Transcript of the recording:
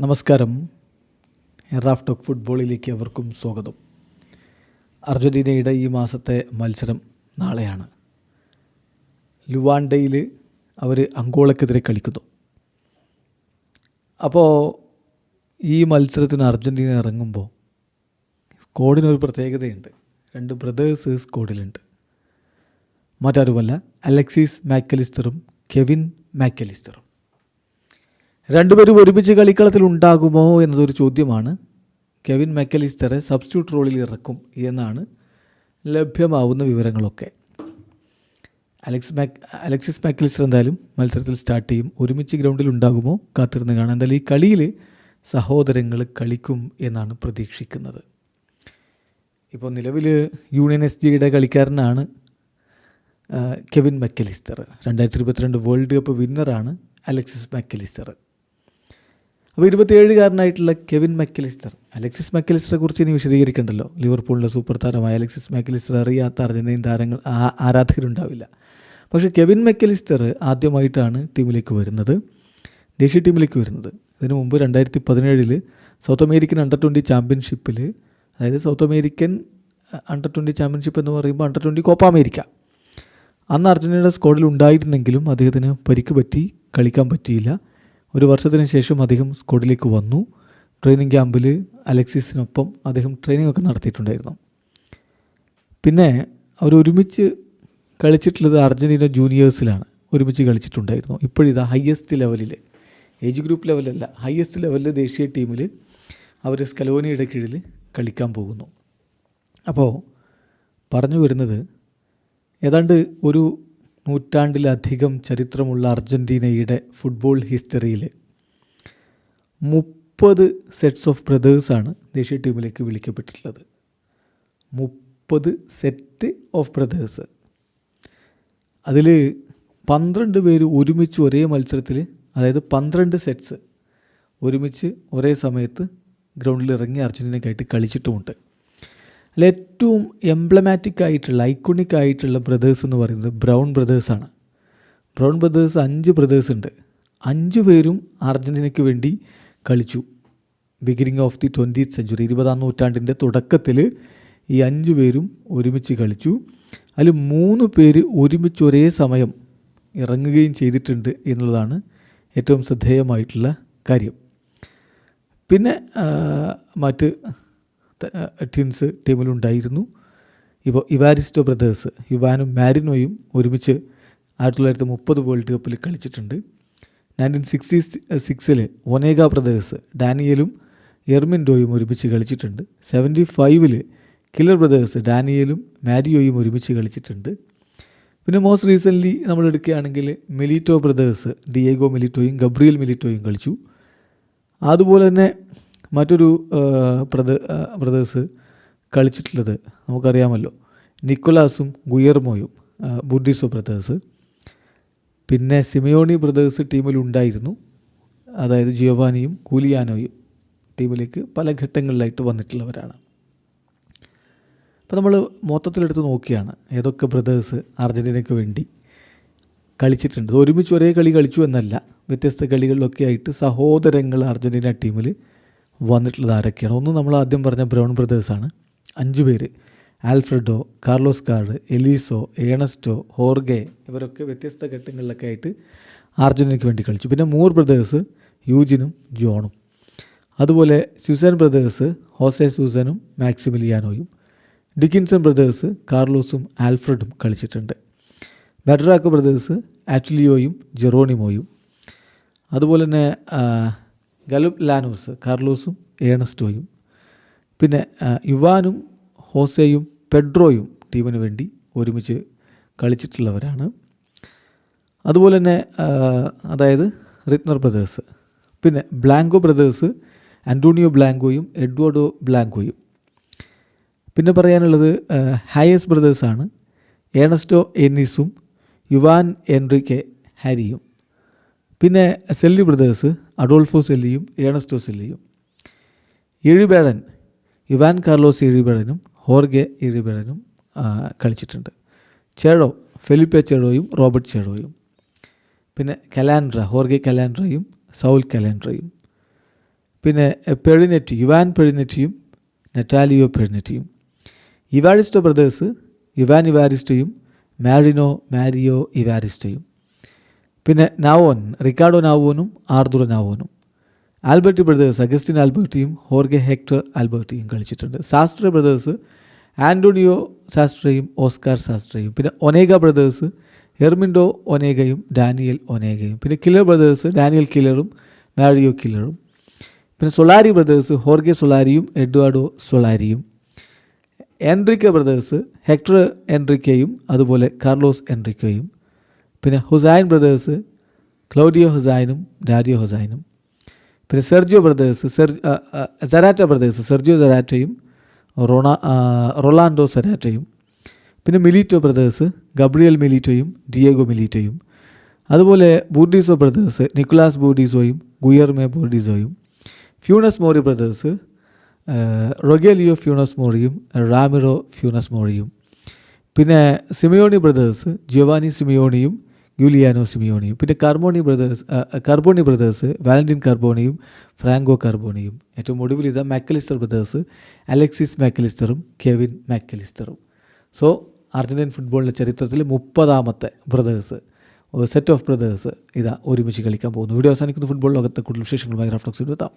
നമസ്കാരം. എറാഫ് ടോക്ക് ഫുട്ബോളിലേക്ക് അവർക്കും സ്വാഗതം. അർജന്റീനയുടെ ഈ മാസത്തെ മത്സരം നാളെയാണ്. ലുവാൻഡയിൽ അവർ അങ്കോളക്കെതിരെ കളിക്കുന്നു. അപ്പോൾ ഈ മത്സരത്തിന് അർജന്റീന ഇറങ്ങുമ്പോൾ സ്കോഡിനൊരു പ്രത്യേകതയുണ്ട്. രണ്ട് ബ്രദേഴ്സ് സ്കോഡിലുണ്ട്. മറ്റാരുമല്ല അലക്സിസ് മാക്കലിസ്റ്ററും കെവിൻ മാക്കലിസ്റ്ററും. രണ്ടുപേരും ഒരുമിച്ച് കളിക്കളത്തിൽ ഉണ്ടാകുമോ എന്നതൊരു ചോദ്യമാണ്. കെവിൻ മെക്കലിസ്റ്ററെ സബ്സ്റ്റിറ്റ്യൂട്ട് റോളിൽ ഇറക്കും എന്നാണ് ലഭ്യമാവുന്ന വിവരങ്ങളൊക്കെ. അലക്സ് മാക് അലക്സിസ് മാക്കലിസ്റ്റർ എന്തായാലും മത്സരത്തിൽ സ്റ്റാർട്ട് ചെയ്യും. ഒരുമിച്ച് ഗ്രൗണ്ടിൽ ഉണ്ടാകുമോ കാത്തിരുന്ന് കാണാം. എന്തായാലും ഈ കളിയിൽ സഹോദരങ്ങൾ കളിക്കും എന്നാണ് പ്രതീക്ഷിക്കുന്നത്. ഇപ്പോൾ നിലവിൽ യൂണിയൻ എസ് ജിയുടെ കളിക്കാരനാണ് കെവിൻ മെക്കലിസ്റ്റർ. രണ്ടായിരത്തി ഇരുപത്തിരണ്ട് വേൾഡ് കപ്പ് വിന്നറാണ് അലക്സിസ് മെക്കലിസ്റ്റർ. അപ്പോൾ ഇരുപത്തിയേഴുകാരനായിട്ടുള്ള കെവിൻ മെക്കലിസ്റ്റർ അലക്സിസ് മെക്കലിസ്റ്ററെ കുറിച്ച് ഇനി വിശദീകരിക്കണ്ടല്ലോ. ലിവർപൂളിലെ സൂപ്പർ താരമായ അലക്സിസ് മെക്കലിസ്റ്റർ അറിയാത്ത അർജന്റീൻ താരങ്ങൾ ആ- ആരാധകരുണ്ടാവില്ല. പക്ഷേ കെവിൻ മെക്കലിസ്റ്റർ ആദ്യമായിട്ടാണ് ടീമിലേക്ക് വരുന്നത് ദേശീയ ടീമിലേക്ക് വരുന്നത്. ഇതിനു മുമ്പ് രണ്ടായിരത്തി പതിനേഴിൽ സൗത്ത് അമേരിക്കൻ അണ്ടർ ട്വന്റി ചാമ്പ്യൻഷിപ്പിൽ അതായത് South American under twenty championship എന്ന് പറയുമ്പോൾ അണ്ടർ ട്വന്റി കോപ്പ അമേരിക്ക. അന്ന് അർജന്റീനയുടെ സ്ക്വാഡിൽ ഉണ്ടായിരുന്നെങ്കിലും അദ്ദേഹത്തിന് പരിക്ക് പറ്റി കളിക്കാൻ പറ്റിയില്ല. ഒരു വർഷത്തിന് ശേഷം അദ്ദേഹം സ്ക്വാഡിലേക്ക് വന്നു. ട്രെയിനിങ് ക്യാമ്പിൽ അലക്സിസിനൊപ്പം അദ്ദേഹം ട്രെയിനിങ് ഒക്കെ നടത്തിയിട്ടുണ്ടായിരുന്നു. പിന്നെ അവർ ഒരുമിച്ച് കളിച്ചിട്ടുള്ളത് അർജന്റീന ജൂനിയേഴ്സിലാണ് ഒരുമിച്ച് കളിച്ചിട്ടുണ്ടായിരുന്നു. ഇപ്പോഴിതാ ഹയസ്റ്റ് ലെവലിൽ ഏജ് ഗ്രൂപ്പ് ലെവലല്ല ഹയസ്റ്റ് ലെവലിൽ ദേശീയ ടീമിൽ അവർ സ്കലോനിയുടെ കീഴിൽ കളിക്കാൻ പോകുന്നു. അപ്പോൾ പറഞ്ഞു വരുന്നത് ഏതാണ്ട് ഒരു നൂറ്റാണ്ടിലധികം ചരിത്രമുള്ള അർജന്റീനയുടെ ഫുട്ബോൾ ഹിസ്റ്ററിയിൽ മുപ്പത് സെറ്റ്സ് ഓഫ് ബ്രദേഴ്സാണ് ദേശീയ ടീമിലേക്ക് വിളിക്കപ്പെട്ടിട്ടുള്ളത്. മുപ്പത് സെറ്റ് ഓഫ് ബ്രദേഴ്സ് അതിൽ പന്ത്രണ്ട് പേര് ഒരുമിച്ച് ഒരേ മത്സരത്തിൽ അതായത് പന്ത്രണ്ട് സെറ്റ്സ് ഒരുമിച്ച് ഒരേ സമയത്ത് ഗ്രൗണ്ടിൽ ഇറങ്ങി അർജന്റീനയ്ക്കായിട്ട് കളിച്ചിട്ടുമുണ്ട്. അതിൽ ഏറ്റവും എംബ്ലമാറ്റിക് ആയിട്ടുള്ള ഐക്കോണിക് ആയിട്ടുള്ള ബ്രദേഴ്സ് എന്ന് പറയുന്നത് ബ്രൗൺ ബ്രദേഴ്സാണ് ബ്രൗൺ ബ്രദേഴ്സ് അഞ്ച് ബ്രദേഴ്സ് ഉണ്ട്. അഞ്ച് പേരും അർജന്റീനയ്ക്ക് വേണ്ടി കളിച്ചു. Beginning of the twenty century ഇരുപതാം നൂറ്റാണ്ടിന്റെ തുടക്കത്തിൽ ഈ അഞ്ച് പേരും ഒരുമിച്ച് കളിച്ചു. അതിൽ മൂന്ന് പേര് ഒരുമിച്ച് ഒരേ സമയം ഇറങ്ങുകയും ചെയ്തിട്ടുണ്ട് എന്നുള്ളതാണ് ഏറ്റവും ശ്രദ്ധേയമായിട്ടുള്ള കാര്യം. പിന്നെ മറ്റ് ട്വിൻസ് ടീമിലുണ്ടായിരുന്നു. ഇപ്പോൾ ഇവാരിസ്റ്റോ ബ്രദേഴ്സ് യുവാനും മാരിനോയും ഒരുമിച്ച് ആയിരത്തി തൊള്ളായിരത്തി മുപ്പത് വേൾഡ് കപ്പിൽ കളിച്ചിട്ടുണ്ട്. നയന്റീൻ സിക്സ്റ്റി സിക്സിൽ ഒനേഗ ബ്രദേഴ്സ് ഡാനിയലും എർമിൻഡോയും ഒരുമിച്ച് കളിച്ചിട്ടുണ്ട്. സെവന്റി ഫൈവിൽ കില്ലർ ബ്രദേഴ്സ് ഡാനിയലും മാരിയോയും ഒരുമിച്ച് കളിച്ചിട്ടുണ്ട്. പിന്നെ മോസ്റ്റ് റീസെന്റ്ലി നമ്മൾ എടുക്കുകയാണെങ്കിൽ മെലിറ്റോ ബ്രദേഴ്സ് ഡിയേഗോ മെലിറ്റോയും ഗബ്രിയൽ മെലിറ്റോയും കളിച്ചു. അതുപോലെ തന്നെ മറ്റൊരു പ്രദ ബ്രദേഴ്സ് കളിച്ചിട്ടുള്ളത് നമുക്കറിയാമല്ലോ. നിക്കോലാസും ഗുയർമോയും ബുഡിസോ ബ്രദേഴ്സ്. പിന്നെ സിമിയോണി ബ്രദേഴ്സ് ടീമിലുണ്ടായിരുന്നു അതായത് ജിയോവാനിയും കൂലിയാനോയും ടീമിലേക്ക് പല ഘട്ടങ്ങളിലായിട്ട് വന്നിട്ടുള്ളവരാണ്. അപ്പോൾ നമ്മൾ മൊത്തത്തിലെടുത്ത് നോക്കിയാണ് ഏതൊക്കെ ബ്രദേഴ്സ് അർജന്റീനയ്ക്ക് വേണ്ടി കളിച്ചിട്ടുണ്ട്. ഒരുമിച്ച് ഒരേ കളി കളിച്ചു എന്നല്ല വ്യത്യസ്ത കളികളിലൊക്കെ ആയിട്ട് സഹോദരങ്ങൾ അർജന്റീന ടീമിൽ വന്നിട്ടുള്ളത് ആരൊക്കെയാണ്? ഒന്ന് നമ്മൾ ആദ്യം പറഞ്ഞ ബ്രൗൺ ബ്രദേഴ്സാണ്. അഞ്ച് പേര്. ആൽഫ്രഡോ കാർലോസ് കാർഡ് എലീസോ ഏണസ്റ്റോ ഹോർഗെ ഇവരൊക്കെ വ്യത്യസ്ത ഘട്ടങ്ങളിലൊക്കെ ആയിട്ട് അർജുനയ്ക്ക് വേണ്ടി കളിച്ചു. പിന്നെ മൂർ ബ്രദേഴ്സ് യൂജിനും ജോണും. അതുപോലെ സ്യൂസൻ ബ്രദേഴ്സ് ഹോസെ സൂസനും മാക്സിമിലിയാനോയും. ഡിക്കിൻസൺ ബ്രദേഴ്സ് കാർലോസും ആൽഫ്രഡും കളിച്ചിട്ടുണ്ട്. ബഡ്രാക്ക് ബ്രദേഴ്സ് ആറ്റ്ലിയോയും ജെറോണിമോയും. അതുപോലെ തന്നെ ഗലുബ് ലാനൂസ് കാർലോസും ഏണസ്റ്റോയും. പിന്നെ യുവാനും ഹോസയും പെഡ്രോയും ടീമിന് വേണ്ടി ഒരുമിച്ച് കളിച്ചിട്ടുള്ളവരാണ്. അതുപോലെ തന്നെ അതായത് റിത്നർ ബ്രദേഴ്സ്. പിന്നെ ബ്ലാങ്കോ ബ്രദേഴ്സ് അന്റോണിയോ ബ്ലാങ്കോയും എഡ്വേർഡോ ബ്ലാങ്കോയും. പിന്നെ പറയാനുള്ളത് ഹയസ് ബ്രദേഴ്സാണ്. ഏണസ്റ്റോ എന്നീസും യുവാൻ എൻറിക്കെ ഹാരിയും. പിന്നെ സെല്ലി ബ്രദേഴ്സ് അഡോൾഫോ സെല്ലിയും ഏണസ്റ്റോ സെല്ലിയും എഴുബേടൻ ഇവാൻ കാർലോസ് എഴുബേടനും ഹോർഗെ എഴുബേടനും ആ, കളിച്ചിട്ടുണ്ട്. ചേഴോ ഫെലിപ്പെ ചേഴോയും റോബർട്ട് ചേഴോയും പിന്നെ കലാൻഡ്ര ഹോർഗെ കലാൻഡ്രയും സൗൽ കലാൻഡ്രയും. പിന്നെ പെഴിനെറ്റി യുവാൻ പെഴിനെറ്റിയും നെറ്റാലിയോ പെഴിനെറ്റിയും. ഇവാരിസ്റ്റോ ബ്രദേഴ്സ് ഇവാൻ ഇവാരിസ്റ്റോയും മാരിനോ മാരിയോ ഇവാരിസ്റ്റോയും. പിന്നെ നാവോൻ റിക്കാർഡോ നാവോനും ആർദുറ നാവോനും. ആൽബർട്ടി ബ്രദേഴ്സ് അഗസ്റ്റിൻ ആൽബർട്ടിയും ഹോർഗെ ഹെക്ടർ ആൽബർട്ടിയും കളിച്ചിട്ടുണ്ട്. സാസ്ട്ര ബ്രദേഴ്സ് ആന്റോണിയോ സാസ്ട്രയും ഓസ്കാർ സാസ്ട്രയും പിന്നെ ഒനേഗ ബ്രദേഴ്സ് എർമിൻഡോ ഒനേഗയും ഡാനിയൽ ഒനേഗയും. പിന്നെ കില്ലർ ബ്രദേഴ്സ് ഡാനിയൽ കില്ലറും മാരിയോ കില്ലറും. പിന്നെ സൊളാരി ബ്രദേഴ്സ് ഹോർഗെ സൊളാരിയും എഡ്വാർഡോ സൊളാരിയും. എൻറിക്ക ബ്രദേഴ്സ് ഹെക്ടർ എൻറിക്കയും അതുപോലെ കാർലോസ് എൻട്രിക്കയും പിന്നെ ഹുസൈൻ ബ്രദേഴ്സ് ക്ലൗഡിയോ ഹുസൈനും ഡാഡിയോ ഹുസൈനും. പിന്നെ സെർജിയോ ബ്രദേഴ്സ് സെർ സെറാറ്റ ബ്രദേഴ്സ് സെർജിയോ സെറാറ്റയും റൊണ റൊളാൻഡോ സെറാറ്റയും പിന്നെ മിലീറ്റോ ബ്രദേഴ്സ് ഗബ്രിയൽ മിലീറ്റോയും ഡിയേഗോ മിലീറ്റോയും. അതുപോലെ ബൂർഡീസോ ബ്രദേഴ്സ് നിക്കുലാസ് ബൂർഡീസോയും Guillermo ബൂർഡീസോയും. Funes Mori brothers Rogelio Funes മോറിയും Ramiro Funes മോറിയും. പിന്നെ സിമിയോണി ബ്രദേഴ്സ് ജിയോവാനി സിമിയോണിയും യൂലിയാനോ സിമിയോണിയും പിന്നെ Carboni brothers Carboni brothers Valentin കർബോണിയും Franco കർബോണിയും ഏറ്റവും ഒടുവിൽ ഇതാ മാക്കലിസ്റ്റർ ബ്രദേഴ്സ് അലക്സിസ് മാക്കലിസ്റ്ററും കെവിൻ മാക്കലിസ്റ്ററും. സോ അർജന്റീൻ ഫുട്ബോളിന്റെ ചരിത്രത്തിൽ മുപ്പതാമത്തെ ബ്രദേഴ്സ് സെറ്റ് ഓഫ് ബ്രദേഴ്സ് ഇതാ ഒരുമിച്ച് കളിക്കാൻ പോകുന്നു. വീഡിയോ അവസാനിക്കുന്ന. ഫുട്ബോൾ ലോകത്തെ കൂടുതൽ വിശേഷങ്ങളുമായി റഫ്ലക്സ് എത്താം.